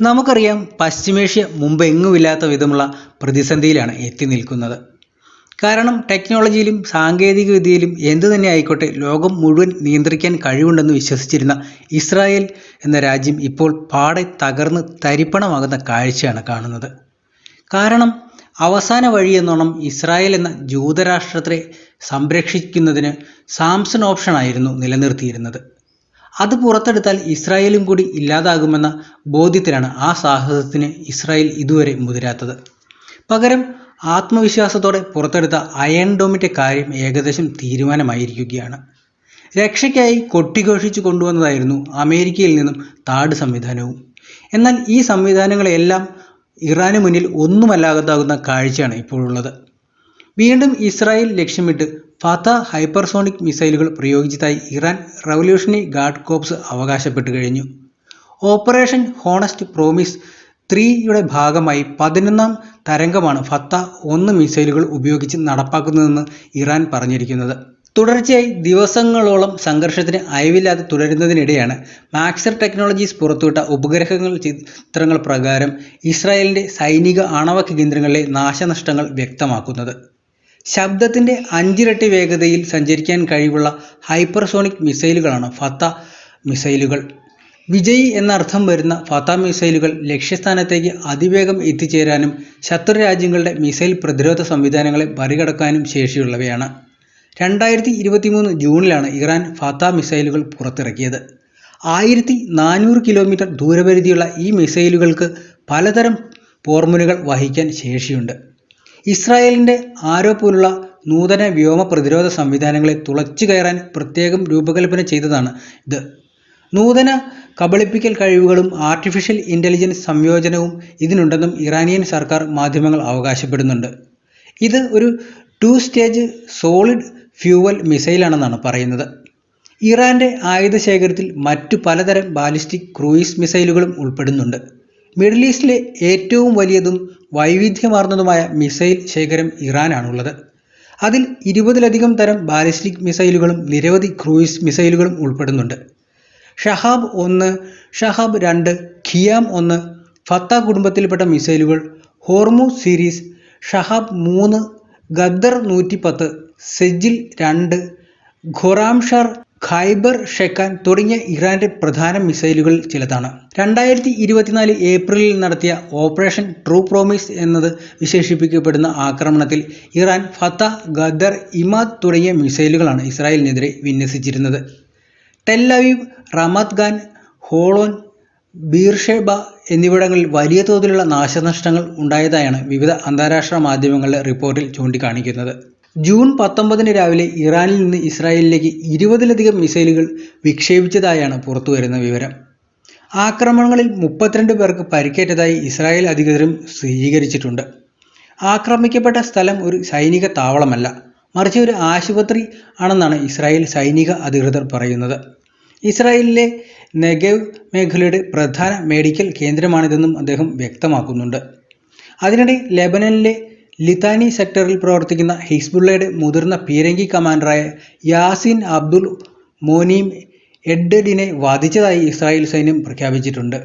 നമുക്കറിയാം പശ്ചിമേഷ്യ മുമ്പ് എങ്ങുമില്ലാത്ത വിധമുള്ള പ്രതിസന്ധിയിലാണ് എത്തി നിൽക്കുന്നത്. കാരണം ടെക്നോളജിയിലും സാങ്കേതിക വിദ്യയിലും എന്തു തന്നെ ആയിക്കോട്ടെ ലോകം മുഴുവൻ നിയന്ത്രിക്കാൻ കഴിവുണ്ടെന്ന് വിശ്വസിച്ചിരുന്ന ഇസ്രായേൽ എന്ന രാജ്യം ഇപ്പോൾ പാടെ തകർന്ന് തരിപ്പണമാകുന്ന കാഴ്ചയാണ് കാണുന്നത്. കാരണം അവസാന വഴി എന്നോണം ഇസ്രായേൽ എന്ന ജൂതരാഷ്ട്രത്തെ സംരക്ഷിക്കുന്നതിന് സാംസൺ ഓപ്ഷൻ ആയിരുന്നു നിലനിർത്തിയിരുന്നത്. അത് പുറത്തെടുത്താൽ ഇസ്രായേലും കൂടി ഇല്ലാതാകുമെന്ന ബോധ്യത്തിലാണ് ആ സാഹസത്തിന് ഇസ്രായേൽ ഇതുവരെ മുതിരാത്തത്. പകരം ആത്മവിശ്വാസത്തോടെ പുറത്തെടുത്ത അയൺ ഡോമിന്റെ കാര്യം ഏകദേശം തീരുമാനമായിരിക്കുകയാണ്. രക്ഷയ്ക്കായി കൊട്ടിഘോഷിച്ചു കൊണ്ടുവന്നതായിരുന്നു അമേരിക്കയിൽ നിന്നും താഡ് സംവിധാനവും. എന്നാൽ ഈ സംവിധാനങ്ങളെല്ലാം ഇറാന് മുന്നിൽ ഒന്നുമല്ലാതാകുന്ന കാഴ്ചയാണ് ഇപ്പോഴുള്ളത്. വീണ്ടും ഇസ്രായേൽ ലക്ഷ്യമിട്ട് ഫത ഹൈപ്പർസോണിക് മിസൈലുകൾ പ്രയോഗിച്ചതായി ഇറാൻ റവല്യൂഷണറി ഗാർഡ് കോപ്സ് അവകാശപ്പെട്ടു കഴിഞ്ഞു. ഓപ്പറേഷൻ ഹോണസ്റ്റ് പ്രോമിസ് ത്രീയുടെ ഭാഗമായി പതിനൊന്നാം തരംഗമാണ് ഫത്ത ഒന്ന് മിസൈലുകൾ ഉപയോഗിച്ച് നടപ്പാക്കുന്നതെന്ന് ഇറാൻ പറഞ്ഞിരിക്കുന്നത്. തുടർച്ചയായി ദിവസങ്ങളോളം സംഘർഷത്തിന് അയവില്ലാതെ തുടരുന്നതിനിടെയാണ് മാക്സർ ടെക്നോളജീസ് പുറത്തുവിട്ട ഉപഗ്രഹങ്ങൾ ചിത്രങ്ങൾ പ്രകാരം ഇസ്രായേലിന്റെ സൈനിക ആണവ കേന്ദ്രങ്ങളിലെ നാശനഷ്ടങ്ങൾ വ്യക്തമാക്കുന്നത്. ശബ്ദത്തിന്റെ അഞ്ചിരട്ടി വേഗതയിൽ സഞ്ചരിക്കാൻ കഴിവുള്ള ഹൈപ്പർസോണിക് മിസൈലുകളാണ് ഫത്ത മിസൈലുകൾ. വിജയി എന്നർത്ഥം വരുന്ന ഫത്ത മിസൈലുകൾ ലക്ഷ്യസ്ഥാനത്തേക്ക് അതിവേഗം എത്തിച്ചേരാനും ശത്രു രാജ്യങ്ങളുടെ മിസൈൽ പ്രതിരോധ സംവിധാനങ്ങളെ മറികടക്കാനും ശേഷിയുള്ളവയാണ്. രണ്ടായിരത്തി ഇരുപത്തിമൂന്ന് ജൂണിലാണ് ഇറാൻ ഫത്ത മിസൈലുകൾ പുറത്തിറക്കിയത്. ആയിരത്തി നാനൂറ് കിലോമീറ്റർ ദൂരപരിധിയുള്ള ഈ മിസൈലുകൾക്ക് പലതരം പോർമുനകൾ വഹിക്കാൻ ശേഷിയുണ്ട്. ഇസ്രായേലിന്റെ ആരോ പോലുള്ള നൂതന വ്യോമ പ്രതിരോധ സംവിധാനങ്ങളെ തുളച്ചു കയറാൻ പ്രത്യേകം രൂപകൽപ്പന ചെയ്തതാണ് ഇത്. നൂതന കബളിപ്പിക്കൽ കഴിവുകളും ആർട്ടിഫിഷ്യൽ ഇന്റലിജൻസ് സംയോജനവും ഇതിനുണ്ടെന്നും ഇറാനിയൻ സർക്കാർ മാധ്യമങ്ങൾ അവകാശപ്പെടുന്നുണ്ട്. ഇത് ഒരു ടു സ്റ്റേജ് സോളിഡ് ഫ്യൂവൽ മിസൈലാണെന്നാണ് പറയുന്നത്. ഇറാന്റെ ആയുധ ശേഖരത്തിൽ മറ്റു പലതരം ബാലിസ്റ്റിക് ക്രൂയിസ് മിസൈലുകളും ഉൾപ്പെടുന്നുണ്ട്. മിഡിൽ ഈസ്റ്റിലെ ഏറ്റവും വലിയതും വൈവിധ്യമാർന്നതുമായ മിസൈൽ ശേഖരം ഇറാനാണുള്ളത്. അതിൽ ഇരുപതിലധികം തരം ബാലിസ്റ്റിക് മിസൈലുകളും നിരവധി ക്രൂയിസ് മിസൈലുകളും ഉൾപ്പെടുന്നുണ്ട്. ഷഹാബ് ഒന്ന് ഷഹാബ് രണ്ട് ഖിയാം ഒന്ന് ഫത്ത കുടുംബത്തിൽപ്പെട്ട മിസൈലുകൾ ഹോർമു സീരീസ് ഷഹാബ് മൂന്ന് ഗദ്ദർ നൂറ്റി പത്ത് സെജിൽ രണ്ട് ഖൊറാംഷർ ഖൈബർ ഷെക്കാൻ തുടങ്ങിയ ഇറാന്റെ പ്രധാന മിസൈലുകൾ ചിലതാണ്. രണ്ടായിരത്തി ഇരുപത്തിനാല് ഏപ്രിലിൽ നടത്തിയ ഓപ്പറേഷൻ ട്രൂ പ്രോമിസ് എന്നത് വിശേഷിപ്പിക്കപ്പെടുന്ന ആക്രമണത്തിൽ ഇറാൻ ഫത്ത ഗദർ ഇമാദ് തുടങ്ങിയ മിസൈലുകളാണ് ഇസ്രായേലിനെതിരെ വിന്യസിച്ചിരുന്നത്. ടെല്ലവീവ് റമാത് ഖാൻ ഹോളോൻ ബീർഷെബ എന്നിവിടങ്ങളിൽ വലിയ തോതിലുള്ള നാശനഷ്ടങ്ങൾ ഉണ്ടായതായാണ് വിവിധ അന്താരാഷ്ട്ര മാധ്യമങ്ങളുടെ റിപ്പോർട്ടിൽ ചൂണ്ടിക്കാണിക്കുന്നത്. ജൂൺ പത്തൊമ്പതിന് രാവിലെ ഇറാനിൽ നിന്ന് ഇസ്രായേലിലേക്ക് ഇരുപതിലധികം മിസൈലുകൾ വിക്ഷേപിച്ചതായാണ് പുറത്തുവരുന്ന വിവരം. ആക്രമണങ്ങളിൽ മുപ്പത്തിരണ്ട് പേർക്ക് പരിക്കേറ്റതായി ഇസ്രായേൽ അധികൃതരും സ്ഥിരീകരിച്ചിട്ടുണ്ട്. ആക്രമിക്കപ്പെട്ട സ്ഥലം ഒരു സൈനിക താവളമല്ല മറിച്ച് ഒരു ആശുപത്രി ആണെന്നാണ് ഇസ്രായേൽ സൈനിക അധികൃതർ പറയുന്നത്. ഇസ്രായേലിലെ നെഗവ് മേഖലയുടെ പ്രധാന മെഡിക്കൽ കേന്ദ്രമാണിതെന്നും അദ്ദേഹം വ്യക്തമാക്കുന്നുണ്ട്. അതിനിടെ ലെബനനിലെ ലിതാനി സെക്ടറിൽ പ്രവർത്തിക്കുന്ന ഹിസ്ബുള്ളയുടെ മുതിർന്ന പീരങ്കി കമാൻഡറായ യാസിൻ അബ്ദുൽ മോനീം എഡ്ഡഡിനെ വധിച്ചതായി ഇസ്രായേൽ സൈന്യം പ്രഖ്യാപിച്ചിട്ടുണ്ട്.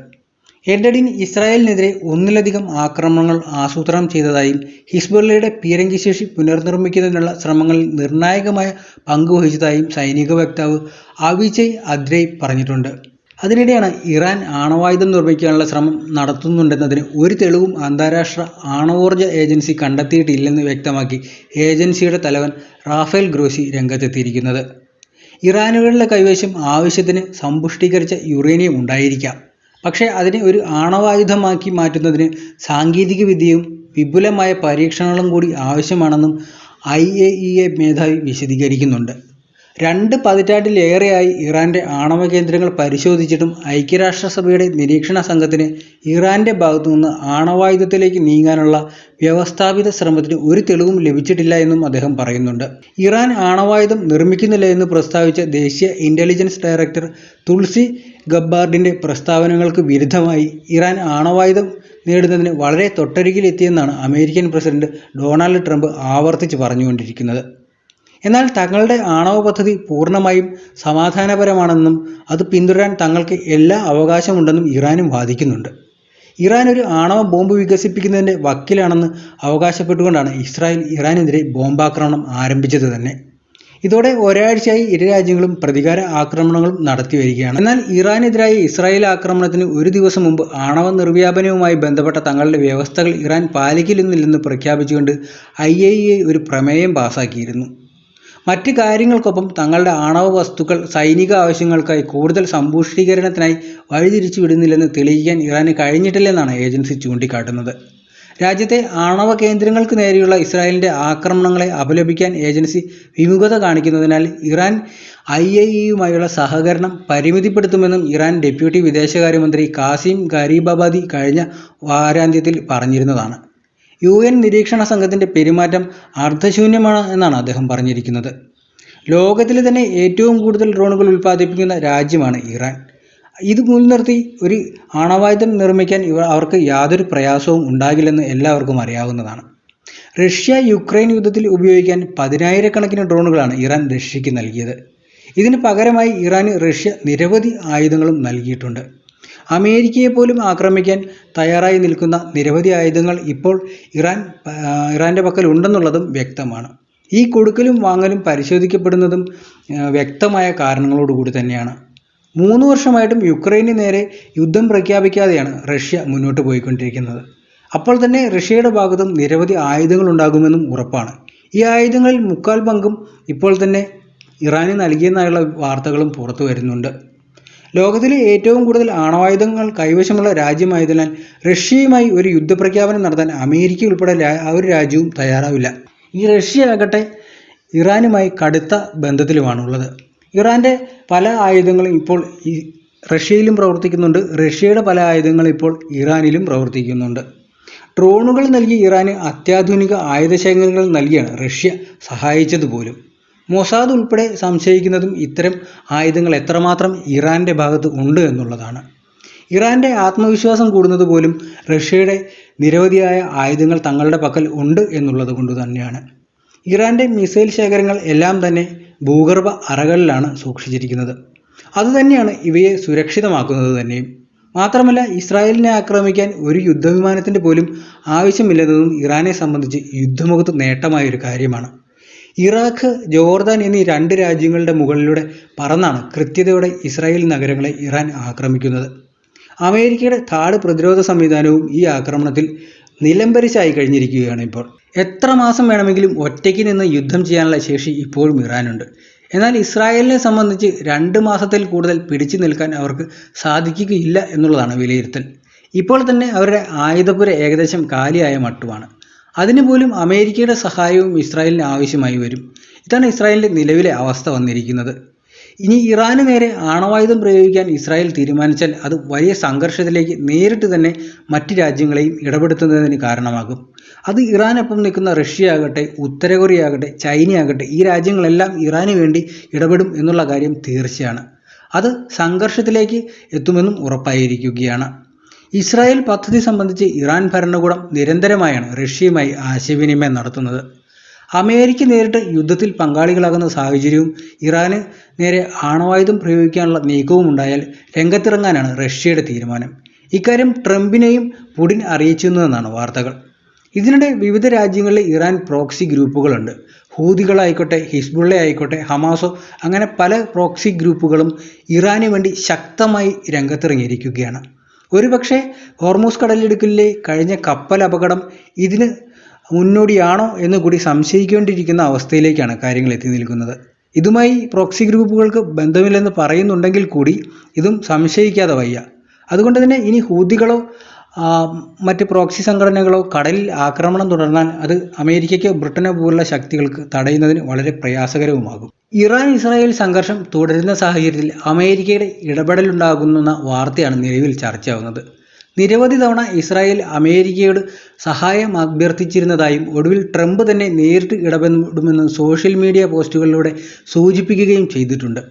എഡ്ഡഡിൻ ഇസ്രായേലിനെതിരെ ഒന്നിലധികം ആക്രമണങ്ങൾ ആസൂത്രണം ചെയ്തതായും ഹിസ്ബുള്ളയുടെ പീരങ്കി ശേഷി പുനർനിർമ്മിക്കുന്നതിനുള്ള ശ്രമങ്ങളിൽ നിർണായകമായ പങ്കുവഹിച്ചതായും സൈനിക വക്താവ് അവിജയ് അദ്രൈ പറഞ്ഞിട്ടുണ്ട്. അതിനിടെയാണ് ഇറാൻ ആണവായുധം നിർമ്മിക്കാനുള്ള ശ്രമം നടത്തുന്നുണ്ടെന്നതിന് ഒരു തെളിവും അന്താരാഷ്ട്ര ആണവോർജ ഏജൻസി കണ്ടെത്തിയിട്ടില്ലെന്ന് വ്യക്തമാക്കി ഏജൻസിയുടെ തലവൻ റാഫേൽ ഗ്രോസി രംഗത്തെത്തിയിരിക്കുന്നത്. ഇറാനുകളുടെ കൈവശം ആവശ്യത്തിന് സമ്പുഷ്ടീകരിച്ച യുറേനിയം ഉണ്ടായിരിക്കാം. പക്ഷേ അതിനെ ഒരു ആണവായുധമാക്കി മാറ്റുന്നതിന് സാങ്കേതിക വിദ്യയും വിപുലമായ പരീക്ഷണങ്ങളും കൂടി ആവശ്യമാണെന്നും ഐ എ ഇ എ മേധാവി വിശദീകരിക്കുന്നുണ്ട്. രണ്ട് പതിറ്റാണ്ടിലേറെയായി ഇറാന്റെ ആണവ കേന്ദ്രങ്ങൾ പരിശോധിച്ചിട്ടും ഐക്യരാഷ്ട്രസഭയുടെ നിരീക്ഷണ സംഘത്തിന് ഇറാന്റെ ഭാഗത്തുനിന്ന് ആണവായുധത്തിലേക്ക് നീങ്ങാനുള്ള വ്യവസ്ഥാപിത ശ്രമത്തിന് ഒരു തെളിവും ലഭിച്ചിട്ടില്ല എന്നും അദ്ദേഹം പറയുന്നുണ്ട്. ഇറാൻ ആണവായുധം നിർമ്മിക്കുന്നില്ല എന്ന് പ്രസ്താവിച്ച ദേശീയ ഇന്റലിജൻസ് ഡയറക്ടർ തുൾസി ഗബ്ബാർഡിന്റെ പ്രസ്താവനകൾക്ക് വിരുദ്ധമായി ഇറാൻ ആണവായുധം നേടുന്നതിന് വളരെ തൊട്ടരികിലെത്തിയെന്നാണ് അമേരിക്കൻ പ്രസിഡന്റ് ഡൊണാൾഡ് ട്രംപ് ആവർത്തിച്ച് പറഞ്ഞുകൊണ്ടിരിക്കുന്നത്. എന്നാൽ തങ്ങളുടെ ആണവ പദ്ധതി പൂർണമായും സമാധാനപരമാണെന്നും അത് പിന്തുടരാൻ തങ്ങൾക്ക് എല്ലാ അവകാശമുണ്ടെന്നും ഇറാനും വാദിക്കുന്നുണ്ട്. ഇറാൻ ഒരു ആണവ ബോംബ് വികസിപ്പിക്കുന്നതിന്റെ വക്കിലാണെന്ന് അവകാശപ്പെട്ടുകൊണ്ടാണ് ഇസ്രായേൽ ഇറാനെതിരെ ബോംബാക്രമണം ആരംഭിച്ചത് തന്നെ. ഇതോടെ ഒരാഴ്ചയായി ഇരു രാജ്യങ്ങളും പ്രതികാര ആക്രമണങ്ങളും നടത്തി വരികയാണ്. എന്നാൽ ഇറാനെതിരായ ഇസ്രായേൽ ആക്രമണത്തിന് ഒരു ദിവസം മുമ്പ് ആണവ നിർവ്യാപനവുമായി ബന്ധപ്പെട്ട തങ്ങളുടെ വ്യവസ്ഥകൾ ഇറാൻ പാലിക്കില്ലെന്നില്ലെന്ന് പ്രഖ്യാപിച്ചുകൊണ്ട് ഐ ഒരു പ്രമേയം പാസാക്കിയിരുന്നു. മറ്റ് കാര്യങ്ങൾക്കൊപ്പം തങ്ങളുടെ ആണവ വസ്തുക്കൾ സൈനിക ആവശ്യങ്ങൾക്കായി കൂടുതൽ സമ്പുഷ്ടീകരണത്തിനായി വഴിതിരിച്ചു വിടുന്നില്ലെന്ന് തെളിയിക്കാൻ ഇറാന് കഴിഞ്ഞിട്ടില്ലെന്നാണ് ഏജൻസി ചൂണ്ടിക്കാട്ടുന്നത്. രാജ്യത്തെ ആണവ കേന്ദ്രങ്ങൾക്ക് നേരെയുള്ള ഇസ്രായേലിന്റെ ആക്രമണങ്ങളെ അപലപിക്കാൻ ഏജൻസി വിമുഖത കാണിക്കുന്നതിനാൽ ഇറാൻ ഐ എ ഇയുമായുള്ള സഹകരണം പരിമിതിപ്പെടുത്തുമെന്നും ഇറാൻ ഡെപ്യൂട്ടി വിദേശകാര്യമന്ത്രി കാസിം ഗരീബാബാദി കഴിഞ്ഞ വാരാന്ത്യത്തിൽ പറഞ്ഞിരുന്നതാണ്. യു എൻ നിരീക്ഷണ സംഘത്തിന്റെ പെരുമാറ്റം അർത്ഥശൂന്യമാണ് എന്നാണ് അദ്ദേഹം പറഞ്ഞിരിക്കുന്നത്. ലോകത്തിലെ തന്നെ ഏറ്റവും കൂടുതൽ ഡ്രോണുകൾ ഉൽപ്പാദിപ്പിക്കുന്ന രാജ്യമാണ് ഇറാൻ. ഇത് മുൻനിർത്തി ഒരു ആണവായുധം നിർമ്മിക്കാൻ ഇവ അവർക്ക് യാതൊരു പ്രയാസവും ഉണ്ടാകില്ലെന്ന് എല്ലാവർക്കും അറിയാവുന്നതാണ്. റഷ്യ യുക്രൈൻ യുദ്ധത്തിൽ ഉപയോഗിക്കാൻ പതിനായിരക്കണക്കിന് ഡ്രോണുകളാണ് ഇറാൻ റഷ്യയ്ക്ക് നൽകിയത്. ഇതിന് പകരമായി ഇറാന് റഷ്യ നിരവധി ആയുധങ്ങളും നൽകിയിട്ടുണ്ട്. അമേരിക്കയെ പോലും ആക്രമിക്കാൻ തയ്യാറായി നിൽക്കുന്ന നിരവധി ആയുധങ്ങൾ ഇപ്പോൾ ഇറാൻ ഇറാന്റെ പക്കൽ ഉണ്ടെന്നുള്ളതും വ്യക്തമാണ്. ഈ കൊടുക്കലും വാങ്ങലും പരിശോധിക്കപ്പെടുന്നതും വ്യക്തമായ കാരണങ്ങളോടുകൂടി തന്നെയാണ്. മൂന്ന് വർഷമായിട്ടും യുക്രൈന് നേരെ യുദ്ധം പ്രഖ്യാപിക്കാതെയാണ് റഷ്യ മുന്നോട്ട് പോയിക്കൊണ്ടിരിക്കുന്നത്. അപ്പോൾ തന്നെ റഷ്യയുടെ ഭാഗത്തും നിരവധി ആയുധങ്ങൾ ഉണ്ടാകുമെന്നും ഉറപ്പാണ്. ഈ ആയുധങ്ങളിൽ മുക്കാൽ പങ്കും ഇപ്പോൾ തന്നെ ഇറാന് നൽകിയെന്നായുള്ള വാർത്തകളും പുറത്തു വരുന്നുണ്ട്. ലോകത്തിലെ ഏറ്റവും കൂടുതൽ ആണവായുധങ്ങൾ കൈവശമുള്ള രാജ്യമായതിനാൽ റഷ്യയുമായി ഒരു യുദ്ധപ്രഖ്യാപനം നടത്താൻ അമേരിക്ക ഉൾപ്പെടെ ഒരു രാജ്യവും തയ്യാറാവില്ല. ഈ റഷ്യ ആകട്ടെ ഇറാനുമായി കടുത്ത ബന്ധത്തിലുമാണുള്ളത്. ഇറാന്റെ പല ആയുധങ്ങളും ഇപ്പോൾ ഈ റഷ്യയിലും പ്രവർത്തിക്കുന്നുണ്ട്. റഷ്യയുടെ പല ആയുധങ്ങളും ഇപ്പോൾ ഇറാനിലും പ്രവർത്തിക്കുന്നുണ്ട്. ഡ്രോണുകൾ നൽകി ഇറാന് അത്യാധുനിക ആയുധശേഖരങ്ങൾ നൽകിയാണ് റഷ്യ സഹായിച്ചത് പോലും മൊസാദ് ഉൾപ്പെടെ സംശയിക്കുന്നതും ഇത്തരം ആയുധങ്ങൾ എത്രമാത്രം ഇറാന്റെ ഭാഗത്ത് ഉണ്ട് എന്നുള്ളതാണ്. ഇറാന്റെ ആത്മവിശ്വാസം കൂടുന്നത് പോലും റഷ്യയുടെ നിരവധിയായ ആയുധങ്ങൾ തങ്ങളുടെ പക്കൽ ഉണ്ട് എന്നുള്ളത് കൊണ്ട് തന്നെയാണ്. ഇറാന്റെ മിസൈൽ ശേഖരങ്ങൾ എല്ലാം തന്നെ ഭൂഗർഭ അറകളിലാണ് സൂക്ഷിച്ചിരിക്കുന്നത്. അതുതന്നെയാണ് ഇവയെ സുരക്ഷിതമാക്കുന്നത് തന്നെയും. മാത്രമല്ല ഇസ്രായേലിനെ ആക്രമിക്കാൻ ഒരു യുദ്ധവിമാനത്തിന്റെ പോലും ആവശ്യമില്ലെന്നതും ഇറാനെ സംബന്ധിച്ച് യുദ്ധമുഖത്ത് നേട്ടമായ ഒരു കാര്യമാണ്. ഇറാഖ് ജോർദാൻ എന്നീ രണ്ട് രാജ്യങ്ങളുടെ മുകളിലൂടെ പറന്നാണ് കൃത്യതയോടെ ഇസ്രായേൽ നഗരങ്ങളെ ഇറാൻ ആക്രമിക്കുന്നത്. അമേരിക്കയുടെ കാട് പ്രതിരോധ സംവിധാനവും ഈ ആക്രമണത്തിൽ നിലംബരിച്ചായി കഴിഞ്ഞിരിക്കുകയാണ് ഇപ്പോൾ. എത്ര മാസം വേണമെങ്കിലും ഒറ്റയ്ക്ക് നിന്ന് യുദ്ധം ചെയ്യാനുള്ള ശേഷി ഇപ്പോഴും ഇറാനുണ്ട്. എന്നാൽ ഇസ്രായേലിനെ സംബന്ധിച്ച് രണ്ട് മാസത്തിൽ കൂടുതൽ പിടിച്ചു നിൽക്കാൻ അവർക്ക് സാധിക്കുകയില്ല എന്നുള്ളതാണ് വിലയിരുത്തൽ. ഇപ്പോൾ തന്നെ അവരുടെ ആയുധപുര ഏകദേശം കാലിയായ മട്ടുമാണ്. അതിനു പോലും അമേരിക്കയുടെ സഹായവും ഇസ്രായേലിന് ആവശ്യമായി വരും. ഇതാണ് ഇസ്രായേലിന്റെ നിലവിലെ അവസ്ഥ വന്നിരിക്കുന്നത്. ഇനി ഇറാന് നേരെ ആണവായുധം പ്രയോഗിക്കാൻ ഇസ്രായേൽ തീരുമാനിച്ചാൽ അത് വലിയ സംഘർഷത്തിലേക്ക് നേരിട്ട് തന്നെ മറ്റ് രാജ്യങ്ങളെയും ഇടപെടുത്തുന്നതിന് കാരണമാകും. അത് ഇറാനൊപ്പം നിൽക്കുന്ന റഷ്യ ആകട്ടെ ഉത്തര കൊറിയ ആകട്ടെ ചൈന ആകട്ടെ ഈ രാജ്യങ്ങളെല്ലാം ഇറാന് വേണ്ടി ഇടപെടും എന്നുള്ള കാര്യം തീർച്ചയാണ്. അത് സംഘർഷത്തിലേക്ക് എത്തുമെന്നും ഉറപ്പായിരിക്കുകയാണ്. ഇസ്രായേൽ പദ്ധതി സംബന്ധിച്ച് ഇറാൻ ഭരണകൂടം നിരന്തരമായാണ് റഷ്യയുമായി ആശയവിനിമയം നടത്തുന്നത്. അമേരിക്ക നേരിട്ട് യുദ്ധത്തിൽ പങ്കാളികളാകുന്ന സാഹചര്യവും ഇറാന് നേരെ ആണവായുധം പ്രയോഗിക്കാനുള്ള നീക്കവും ഉണ്ടായാൽ രംഗത്തിറങ്ങാനാണ് റഷ്യയുടെ തീരുമാനം. ഇക്കാര്യം ട്രംപിനെയും പുടിൻ അറിയിച്ചിരുന്നതെന്നാണ് വാർത്തകൾ. ഇതിനിടെ വിവിധ രാജ്യങ്ങളിലെ ഇറാൻ പ്രോക്സി ഗ്രൂപ്പുകളുണ്ട്. ഹൂതികളായിക്കോട്ടെ ഹിസ്ബുള്ള ആയിക്കോട്ടെ ഹമാസോ അങ്ങനെ പല പ്രോക്സി ഗ്രൂപ്പുകളും ഇറാന് വേണ്ടി ശക്തമായി രംഗത്തിറങ്ങിയിരിക്കുകയാണ്. ഒരുപക്ഷെ ഹോർമൂസ് കടലിടുക്കിലെ കഴിഞ്ഞ കപ്പൽ അപകടം ഇതിന് മുന്നോടിയാണോ എന്ന് കൂടി സംശയിക്കേണ്ടിയിരിക്കുന്ന അവസ്ഥയിലേക്കാണ് കാര്യങ്ങൾ എത്തി നിൽക്കുന്നത്. ഇതുമായി പ്രോക്സി ഗ്രൂപ്പുകൾക്ക് ബന്ധമില്ലെന്ന് പറയുന്നുണ്ടെങ്കിൽ കൂടി ഇതും സംശയിക്കാതെ വയ്യ. അതുകൊണ്ട് തന്നെ ഇനി ഹൂതികളോ മറ്റ് പ്രോക്സി സംഘടനകളോ കടലിൽ ആക്രമണം തുടർന്നാൽ അത് അമേരിക്കയ്ക്ക് ബ്രിട്ടനെ പോലുള്ള ശക്തികൾക്ക് തടയുന്നതിന് വളരെ പ്രയാസകരവുമാകും. ഇറാൻ ഇസ്രായേൽ സംഘർഷം തുടരുന്ന സാഹചര്യത്തിൽ അമേരിക്കയുടെ ഇടപെടലുണ്ടാകുന്ന വാർത്തയാണ് നിലവിൽ ചർച്ചയാവുന്നത്. നിരവധി തവണ ഇസ്രായേൽ അമേരിക്കയോട് സഹായം അഭ്യർത്ഥിച്ചിരുന്നതായും ഒടുവിൽ ട്രംപ് തന്നെ നേരിട്ട് ഇടപെടുമെന്ന് സോഷ്യൽ മീഡിയ പോസ്റ്റുകളിലൂടെ സൂചിപ്പിക്കുകയും ചെയ്തിട്ടുണ്ട്.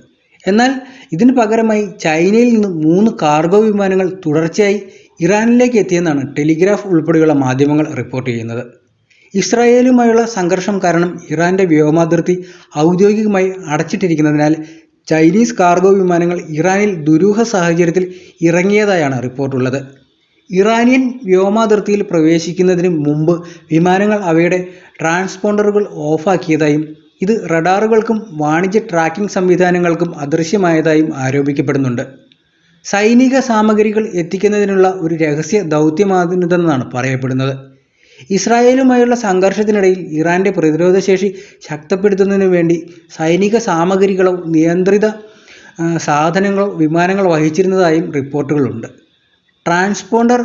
എന്നാൽ ഇതിന് പകരമായി ചൈനയിൽ നിന്ന് മൂന്ന് കാർഗോ വിമാനങ്ങൾ തുടർച്ചയായി ഇറാനിലേക്ക് എത്തിയെന്നാണ് ടെലിഗ്രാഫ് ഉൾപ്പെടെയുള്ള മാധ്യമങ്ങൾ റിപ്പോർട്ട് ചെയ്യുന്നത്. ഇസ്രായേലുമായുള്ള സംഘർഷം കാരണം ഇറാന്റെ വ്യോമാതിർത്തി ഔദ്യോഗികമായി അടച്ചിട്ടിരിക്കുന്നതിനാൽ ചൈനീസ് കാർഗോ വിമാനങ്ങൾ ഇറാനിൽ ദുരൂഹ സാഹചര്യത്തിൽ ഇറങ്ങിയതായാണ് റിപ്പോർട്ടുള്ളത്. ഇറാനിയൻ വ്യോമാതിർത്തിയിൽ പ്രവേശിക്കുന്നതിന് മുമ്പ് വിമാനങ്ങൾ അവയുടെ ട്രാൻസ്പോണ്ടറുകൾ ഓഫാക്കിയതായും ഇത് റഡാറുകൾക്കും വാണിജ്യ ട്രാക്കിംഗ് സംവിധാനങ്ങൾക്കും അദൃശ്യമായതായും ആരോപിക്കപ്പെടുന്നുണ്ട്. സൈനിക സാമഗ്രികൾ എത്തിക്കുന്നതിനുള്ള ഒരു രഹസ്യ ദൗത്യമാകുന്നതെന്നാണ് പറയപ്പെടുന്നത്. ഇസ്രായേലുമായുള്ള സംഘർഷത്തിനിടയിൽ ഇറാന്റെ പ്രതിരോധശേഷി ശക്തപ്പെടുത്തുന്നതിനു വേണ്ടി സൈനിക സാമഗ്രികളോ നിയന്ത്രിത സാധനങ്ങളും വിമാനങ്ങൾ വഹിച്ചിരുന്നതായും റിപ്പോർട്ടുകളുണ്ട്. ട്രാൻസ്പോണ്ടർ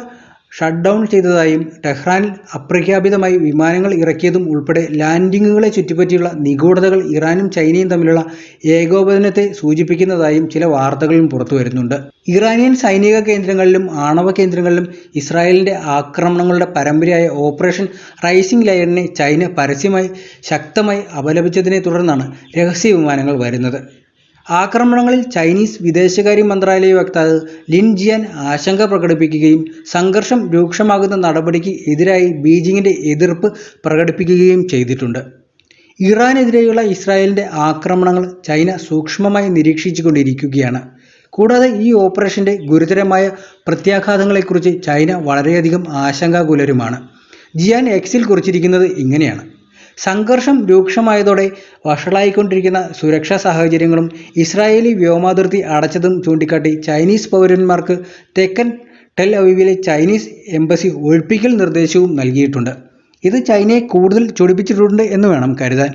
ഷട്ട് ഡൗൺ ചെയ്തതായും ടെഹ്റാനിൽ അപ്രഖ്യാപിതമായി വിമാനങ്ങൾ ഇറക്കിയതും ഉൾപ്പെടെ ലാൻഡിങ്ങുകളെ ചുറ്റിപ്പറ്റിയുള്ള നിഗൂഢതകൾ ഇറാനും ചൈനയും തമ്മിലുള്ള ഏകോപനത്തെ സൂചിപ്പിക്കുന്നതായും ചില വാർത്തകളും പുറത്തു വരുന്നുണ്ട്. ഇറാനിയൻ സൈനിക കേന്ദ്രങ്ങളിലും ആണവ കേന്ദ്രങ്ങളിലും ഇസ്രായേലിന്റെ ആക്രമണങ്ങളുടെ പരമ്പരയായ ഓപ്പറേഷൻ റൈസിംഗ് ലയണിനെ ചൈന പരസ്യമായി ശക്തമായി അപലപിച്ചതിനെ തുടർന്നാണ് രഹസ്യ വിമാനങ്ങൾ വരുന്നത്. ആക്രമണങ്ങളിൽ ചൈനീസ് വിദേശകാര്യ മന്ത്രാലയ വക്താവ് ലിൻ ജിയൻ ആശങ്ക പ്രകടിപ്പിക്കുകയും സംഘർഷം രൂക്ഷമാകുന്ന നടപടിക്ക് എതിരായി ബീജിങ്ങിന്റെ എതിർപ്പ് പ്രകടിപ്പിക്കുകയും ചെയ്തിട്ടുണ്ട്. ഇറാനെതിരെയുള്ള ഇസ്രായേലിന്റെ ആക്രമണങ്ങൾ ചൈന സൂക്ഷ്മമായി നിരീക്ഷിച്ചുകൊണ്ടിരിക്കുകയാണ്. കൂടാതെ ഈ ഓപ്പറേഷന്റെ ഗുരുതരമായ പ്രത്യാഘാതങ്ങളെക്കുറിച്ച് ചൈന വളരെയധികം ആശങ്കാകുലരുമാണ്. ജിയാൻ എക്സിൽ കുറിച്ചിരിക്കുന്നത് ഇങ്ങനെയാണ്. സംഘർഷം രൂക്ഷമായതോടെ വഷളായിക്കൊണ്ടിരിക്കുന്ന സുരക്ഷാ സാഹചര്യങ്ങളും ഇസ്രായേലി വ്യോമാതിർത്തി അടച്ചതും ചൂണ്ടിക്കാട്ടി ചൈനീസ് പൗരന്മാർക്ക് തെക്കൻ ടെൽ അവിവിലെ ചൈനീസ് എംബസി ഒഴിപ്പിക്കൽ നിർദ്ദേശവും നൽകിയിട്ടുണ്ട്. ഇത് ചൈനയെ കൂടുതൽ ചൊടിപ്പിച്ചിട്ടുണ്ട് എന്ന് വേണം കരുതാൻ.